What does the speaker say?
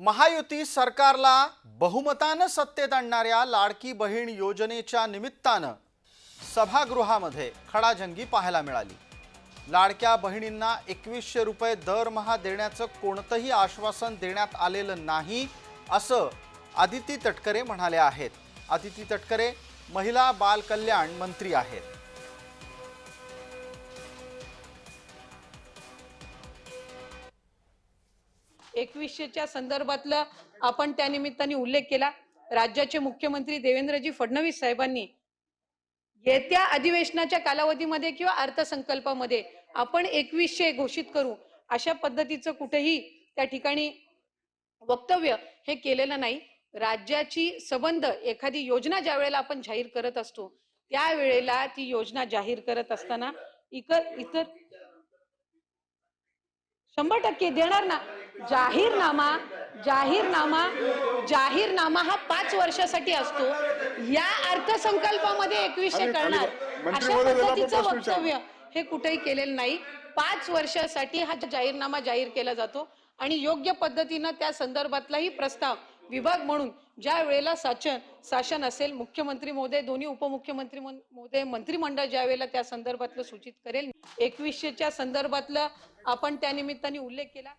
महायुती सरकारला बहुमतानं सत्तेत आणणाऱ्या लाडकी बहीण योजनेच्या निमित्तानं सभागृहामध्ये खडाजंगी पाहायला मिळाली. लाडक्या बहिणींना एकवीसशे रुपये दरमहा देण्याचं कोणतंही आश्वासन देण्यात आलेलं नाही असं आदिती तटकरे म्हणाले आहेत. आदिती तटकरे महिला बाल कल्याण मंत्री आहेत. एकवीसशेच्या संदर्भातला आपण त्या निमित्ताने उल्लेख केला. राज्याचे मुख्यमंत्री देवेंद्रजी फडणवीस साहेबांनी येत्या अधिवेशनाच्या कालावधीमध्ये किंवा अर्थसंकल्पामध्ये आपण एकवीसशे घोषित करू अशा पद्धतीचं कुठेही त्या ठिकाणी वक्तव्य हे केलेलं नाही. राज्याची संबंध एखादी योजना ज्या वेळेला आपण जाहीर करत असतो त्यावेळेला ती योजना जाहीर करत असताना इतर इतर शंभर टक्के देणार ना? जाहीरनामा जाहीरनामा जाहीरनामा हा पाच वर्षासाठी असतो. या अर्थसंकल्पामध्ये एकवीसशे करणार. अशा पद्धतीचं. वक्तव्य हे कुठेही केलेलं नाही. पाच वर्षासाठी हा जाहीरनामा जाहीर केला जातो. आणि योग्य पद्धतीनं त्या संदर्भातलाही प्रस्ताव विभाग म्हणून ज्या वेळेला शासन शासन असेल मुख्यमंत्री महोदय दोन्ही उपमुख्यमंत्री महोदय मंत्रिमंडळ ज्या वेळेला त्या संदर्भातलं सूचित करेल एकवीसशेच्या संदर्भातलं आपण त्या निमित्ताने उल्लेख केला.